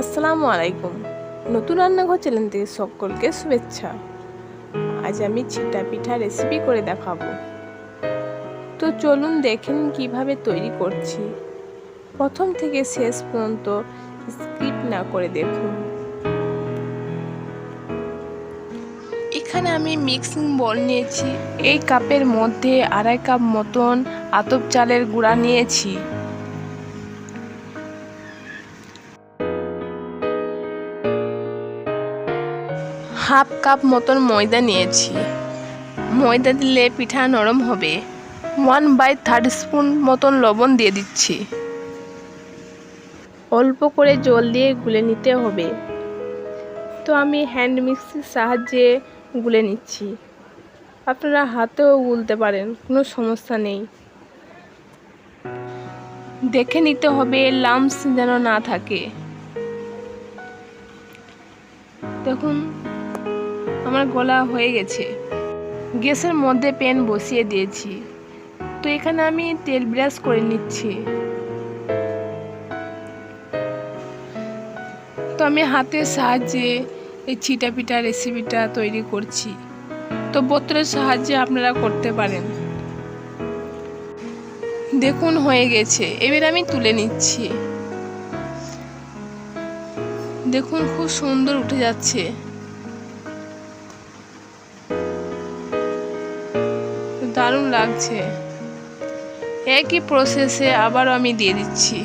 আসসালামু আলাইকুম। নতুন রান্নাঘর চ্যানেল থেকে সকলকে শুভেচ্ছা। আজ আমি ছিটা পিঠা রেসিপি করে দেখাবো। তো চলুন দেখেন কীভাবে তৈরি করছি। প্রথম থেকে শেষ পর্যন্ত স্কিপ না করে দেখুন। এখানে আমি মিক্সিং বল নিয়েছি। এই কাপের মধ্যে আড়াই কাপ মতন আতপ চালের গুঁড়া নিয়েছি। হাফ কাপ মতন ময়দা নিয়েছি। ময়দা দিলে পিঠা নরম হবে। ওয়ান বাই থার্ড স্পুন মতন লবণ দিয়ে দিচ্ছি। অল্প করে জল দিয়ে গুলে নিতে হবে। তো আমি হ্যান্ড মিক্সির সাহায্যে গুলে নিচ্ছি। আপনারা হাতেও গুলতে পারেন, কোনো সমস্যা নেই। দেখে নিতে হবে লামস যেন না থাকে। দেখুন আমার গলা হয়ে গেছে। গ্যাসের মধ্যে প্যান বসিয়ে দিয়েছি। তো এখানে আমি তেল ব্রাশ করে নিচ্ছি। তো আমি হাতের সাহায্যে এই চিটা পিঠা রেসিপিটা তৈরি করছি। তো বোতলের সাহায্যে আপনারা করতে পারেন। দেখুন, হয়ে গেছে। এবার আমি তুলে নিচ্ছি। দেখুন, খুব সুন্দর উঠে যাচ্ছে। দারুণ লাগছে। একই প্রসেসে আবারও আমি দিয়ে দিচ্ছি।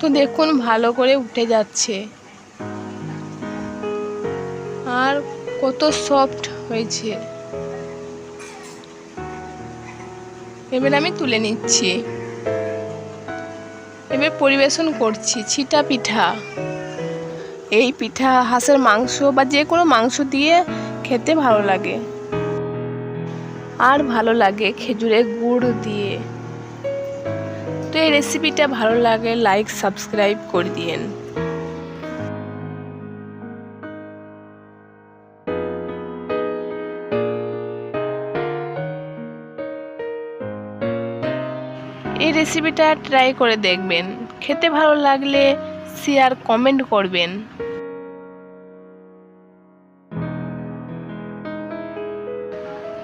তো দেখুন, ভালো করে উঠে যাচ্ছে। আর কত সফট হয়েছে। এবার আমি তুলে নিচ্ছি। এবার পরিবেশন করছি ছিটা পিঠা। এই পিঠা, হাঁসের মাংস বা যে কোনো মাংস দিয়ে খেতে ভালো লাগে। আর ভালো লাগে খেজুরের গুড় দিয়ে। তো এই রেসিপিটা ভালো লাগে লাইক সাবস্ক্রাইব করে দিয়েন। এই রেসিপিটা ট্রাই করে দেখবেন। খেতে ভালো লাগলে শেয়ার কমেন্ট করবেন।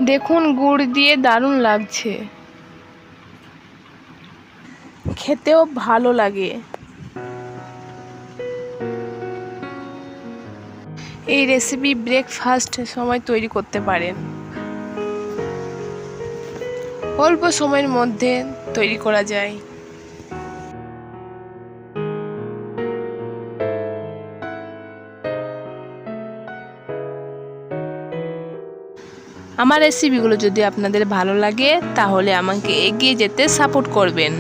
দেখুন, গুড় দিয়ে দারুণ লাগছে। খেতেও ভালো লাগে। এই রেসিপি ব্রেকফাস্ট সময় তৈরি করতে পারেন। অল্প সময়ের মধ্যে তৈরি করা যায়। আমার রেসিপিগুলো যদি আপনাদের ভালো লাগে, তাহলে আমাকে এগিয়ে যেতে সাপোর্ট করবেন।